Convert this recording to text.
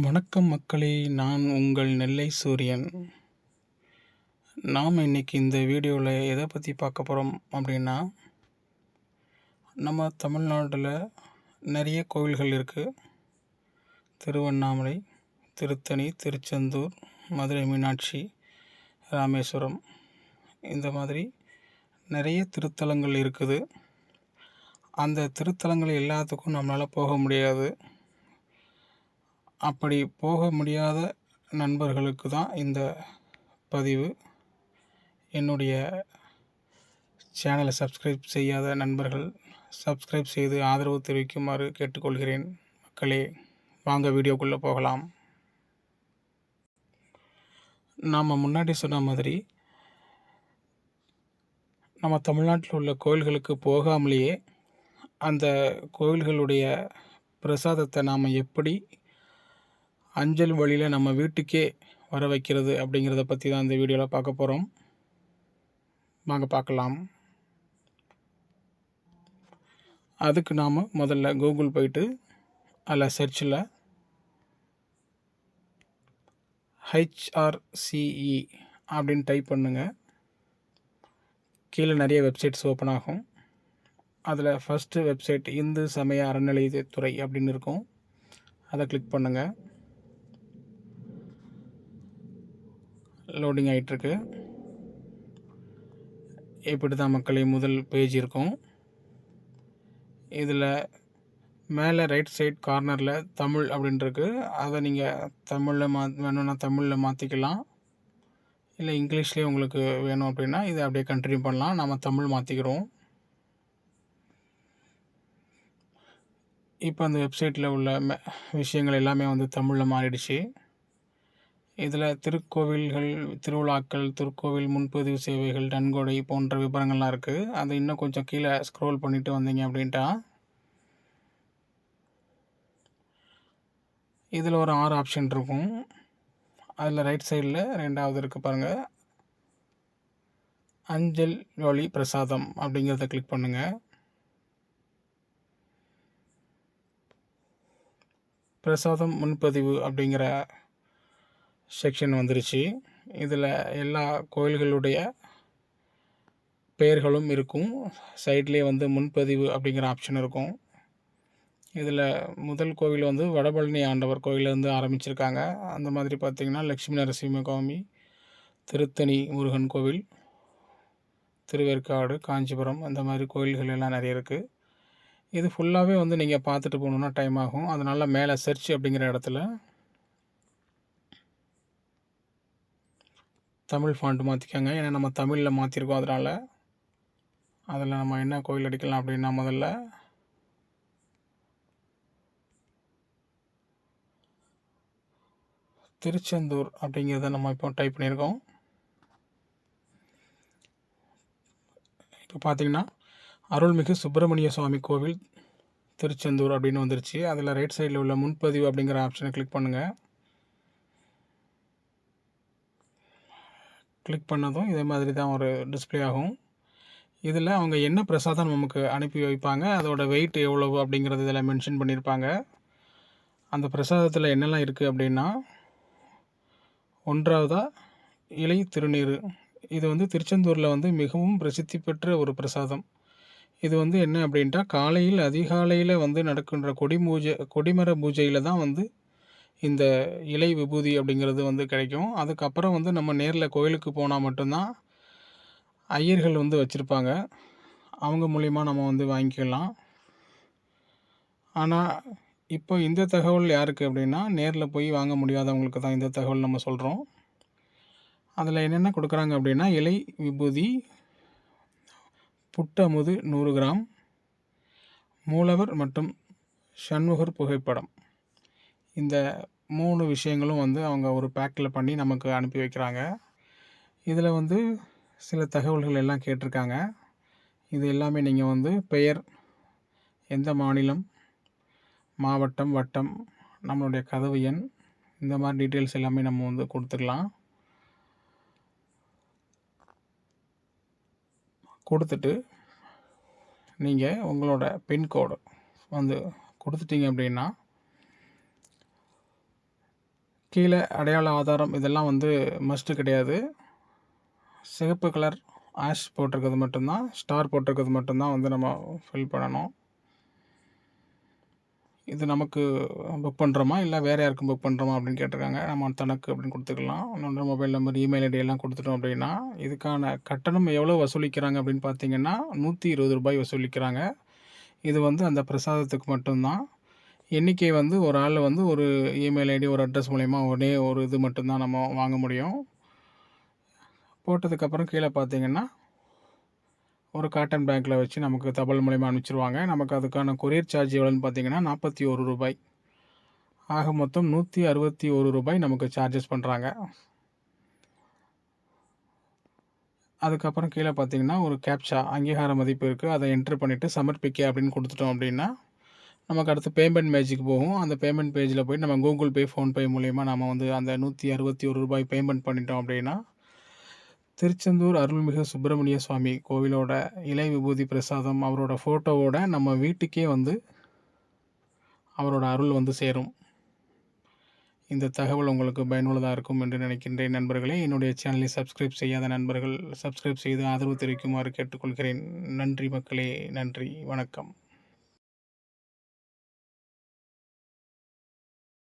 வணக்கம் மக்களே நான் உங்கள் நெல்லை சூரியன். நாம் இன்னைக்கு இந்த வீடியோவில் எதை பற்றி பார்க்க போகிறோம் அப்படின்னா நம்ம தமிழ்நாட்டில் நிறைய கோவில்கள் இருக்குது திருவண்ணாமலை திருத்தணி திருச்செந்தூர் மதுரை மீனாட்சி ராமேஸ்வரம். இந்த மாதிரி நிறைய திருத்தலங்கள் இருக்குது. அந்த திருத்தலங்கள் எல்லாத்துக்கும் நம்மளால் போக முடியாது. அப்படி போக முடியாத நண்பர்களுக்கு தான் இந்த பதிவு. என்னுடைய சேனலை சப்ஸ்கிரைப் செய்யாத நண்பர்கள் சப்ஸ்கிரைப் செய்து ஆதரவு தெரிவிக்குமாறு கேட்டுக்கொள்கிறேன். மக்களே வாங்க வீடியோக்குள்ளே போகலாம். நாம் முன்னாடி சொன்ன மாதிரி நம்ம தமிழ்நாட்டில் உள்ள கோயில்களுக்கு போகாமலேயே அந்த கோயில்களுடைய பிரசாதத்தை நாம் எப்படி அஞ்சல் வழியில் நம்ம வீட்டுக்கே வர வைக்கிறது அப்படிங்கிறத பற்றி தான் இந்த வீடியோவில் பார்க்க போகிறோம் வாங்க பார்க்கலாம். அதுக்கு நாம் முதல்ல கூகுள் போயிட்டு அதில் சர்ச்சில் ஹெச்ஆர்சிஇ அப்படின்னு டைப் பண்ணுங்கள் கீழே நிறைய வெப்சைட்ஸ் ஓப்பன் ஆகும். அதில் ஃபஸ்ட்டு வெப்சைட் இந்து சமய அறநிலையத்துறை அப்படின்னு இருக்கும். அதை கிளிக் பண்ணுங்கள் லோடிங் ஆகிட்டுருக்கு இப்படி தான் மக்களே முதல் பேஜ் இருக்கும். இதில் மேலே ரைட் சைட் கார்னரில் தமிழ் அப்படின்ட்டுருக்கு அதை நீங்கள் தமிழில் மா வேணும்னா தமிழில் மாற்றிக்கலாம் இல்லை இங்கிலீஷ்லேயே உங்களுக்கு வேணும் அப்படின்னா இதை அப்படியே கண்டினியூ பண்ணலாம். நம்ம தமிழ் மாற்றிக்கிறோம் இப்போ அந்த வெப்சைட்டில் உள்ள விஷயங்கள் எல்லாமே வந்து தமிழில் மாறிடுச்சு. இதில் திருக்கோவில்கள் திருவிழாக்கள் திருக்கோவில் முன்பதிவு சேவைகள் நன்கொடை போன்ற விவரங்கள்லாம் இருக்குது அதை இன்னும் கொஞ்சம் கீழே ஸ்க்ரோல் பண்ணிட்டு வந்தீங்க அப்படின்ட்டா. இதில் ஒரு ஆறு ஆப்ஷன் இருக்கும். அதில் ரைட் சைடில் ரெண்டாவது இருக்குது பாருங்கள் அஞ்சல் வழி பிரசாதம் அப்படிங்கிறத கிளிக் பண்ணுங்கள் பிரசாதம் முன்பதிவு அப்படிங்கிற செக்ஷன் வந்துருச்சு. இதில் எல்லா கோயில்களுடைய பெயர்களும் இருக்கும். சைட்லேயே வந்து முன்பதிவு அப்படிங்கிற ஆப்ஷன் இருக்கும். இதில் முதல் கோவில் வந்து வடபழனி ஆண்டவர் கோயிலேருந்து ஆரம்பிச்சிருக்காங்க. அந்த மாதிரி பார்த்திங்கன்னா லக்ஷ்மி நரசிம்ம திருத்தணி முருகன் கோவில் திருவேற்காடு காஞ்சிபுரம் அந்த மாதிரி கோயில்கள் எல்லாம் நிறைய இருக்குது இது ஃபுல்லாகவே வந்து நீங்கள் பார்த்துட்டு போகணுன்னா டைம் ஆகும். அதனால் மேலே சர்ச் அப்படிங்கிற இடத்துல தமிழ் ஃபாண்ட் மாற்றிக்கோங்க ஏன்னா நம்ம தமிழில் மாற்றிருக்கோம் அதனால். அதில் நம்ம என்ன கோயில் அடிக்கலாம் அப்படின்னா முதல்ல திருச்செந்தூர் அப்படிங்கிறத நம்ம இப்போ டைப் பண்ணியிருக்கோம். இப்போ பார்த்தீங்கன்னா அருள்மிகு சுப்பிரமணிய சுவாமி கோவில் திருச்செந்தூர் அப்படின்னு வந்துருச்சு. அதில் ரைட் சைடில் உள்ள முன்பதிவு அப்படிங்கிற ஆப்ஷனை கிளிக் பண்ணுங்கள் கிளிக் பண்ணதும் இதே மாதிரி தான் ஒரு டிஸ்பிளே ஆகும். இதில் அவங்க என்ன பிரசாதம் நமக்கு அனுப்பி வைப்பாங்க அதோடய வெயிட் எவ்வளவு அப்படிங்கிறது இதில் மென்ஷன் பண்ணியிருப்பாங்க அந்த பிரசாதத்தில் என்னெல்லாம் இருக்குது அப்படின்னா ஒன்றாவதாக இலை திருநீர் இது வந்து திருச்செந்தூரில் வந்து மிகவும் பிரசித்தி பெற்ற ஒரு பிரசாதம். இது வந்து என்ன அப்படின்ட்டா காலையில் அதிகாலையில் வந்து நடக்கின்ற கொடி பூஜை கொடிமர பூஜையில் தான் வந்து இந்த இலை விபூதி அப்படிங்கிறது வந்து கிடைக்கும். அதுக்கப்புறம் வந்து நம்ம நேரில் கோயிலுக்கு போனால் மட்டும்தான் ஐயர்கள் வந்து வச்சுருப்பாங்க. அவங்க மூலிமா நம்ம வந்து வாங்கிக்கலாம். ஆனால் இப்போ இந்த தகவல் யாருக்கு அப்படின்னா நேரில் போய் வாங்க முடியாதவங்களுக்கு தான் இந்த தகவல் நம்ம சொல்கிறோம் அதில் என்னென்ன கொடுக்குறாங்க அப்படின்னா இலை விபூதி புட்டமுது நூறு கிராம் மூலவர் மற்றும் சண்முகர் புகைப்படம். இந்த மூணு விஷயங்களும் வந்து அவங்க ஒரு பேக்கில் பண்ணி நமக்கு அனுப்பி வைக்கிறாங்க. இதில் வந்து சில தகவல்கள் எல்லாம் கேட்டிருக்காங்க. இது எல்லாமே நீங்கள் வந்து பெயர் எந்த மாநிலம் மாவட்டம் வட்டம் நம்மளுடைய கதவு எண் இந்த மாதிரி டீட்டெயில்ஸ் எல்லாமே நம்ம வந்து கொடுத்துக்கலாம் கொடுத்துட்டு நீங்கள் உங்களோட பின்கோடு வந்து கொடுத்துட்டீங்க அப்படின்னா கீழே அடையாள ஆதாரம் இதெல்லாம் வந்து மஸ்ட்டு கிடையாது. சிகப்பு கலர் ஆஷ் போட்டிருக்கிறது மட்டும்தான் ஸ்டார் போட்டிருக்கிறது மட்டும்தான் வந்து நம்ம ஃபில் பண்ணணும். இது நமக்கு புக் பண்ணுறோமா இல்லை வேறு யாருக்கும் புக் பண்ணுறோமா அப்படின்னு கேட்டிருக்காங்க. நம்ம தனக்கு அப்படின்னு கொடுத்துக்கலாம். இன்னொன்று மொபைல் நம்பர் இமெயில் ஐடி எல்லாம் கொடுத்துட்டோம் அப்படின்னா இதுக்கான கட்டணம் எவ்வளோ வசூலிக்கிறாங்க அப்படின்னு பார்த்தீங்கன்னா நூற்றி இருபது ரூபாய் வசூலிக்கிறாங்க. இது வந்து அந்த பிரசாதத்துக்கு மட்டும்தான். எண்ணிக்கை வந்து ஒரு ஆள் வந்து ஒரு இமெயில் ஐடி ஒரு அட்ரஸ் மூலயமா ஒரே ஒரு இது மட்டும்தான் நம்ம வாங்க முடியும். போட்டதுக்கப்புறம் கீழே பார்த்தீங்கன்னா ஒரு காட்டன் பேக்கில் வச்சு நமக்கு தபால் மூலயமா அனுப்பிச்சிருவாங்க. நமக்கு அதுக்கான கொரியர் சார்ஜ் எவ்வளோன்னு பார்த்தீங்கன்னா நாற்பத்தி ஒரு ரூபாய். ஆக மொத்தம் நூற்றி அறுபத்தி ஒரு ரூபாய் நமக்கு சார்ஜஸ் பண்ணுறாங்க அதுக்கப்புறம் கீழே பார்த்தீங்கன்னா ஒரு கேப்ஷா அங்கீகார மதிப்பு இருக்குது அதை என்ட்ரு பண்ணிவிட்டு சமர்ப்பிக்க அப்படின்னு கொடுத்துட்டோம் அப்படின்னா நமக்கு அடுத்து பேமெண்ட் பேஜுக்கு போகும். அந்த பேமெண்ட் பேஜில் போய் நம்ம கூகுள் பே ஃபோன்பே மூலயமா நம்ம வந்து அந்த நூற்றி அறுபத்தி ஒரு ரூபாய் பேமெண்ட் பண்ணிட்டோம் அப்படின்னா திருச்செந்தூர் அருள்மிகு சுப்பிரமணிய சுவாமி கோவிலோட இலை விபூதி பிரசாதம் அவரோட ஃபோட்டோவோட நம்ம வீட்டுக்கே வந்து அவரோட அருள் வந்து சேரும். இந்த தகவல் உங்களுக்கு பயனுள்ளதாக இருக்கும் என்று நினைக்கின்றேன் நண்பர்களே. என்னுடைய சேனலை சப்ஸ்கிரைப் செய்யாத நண்பர்கள் சப்ஸ்கிரைப் செய்து ஆதரவு தெரிவிக்குமாறு கேட்டுக்கொள்கிறேன். நன்றி மக்களே நன்றி வணக்கம்.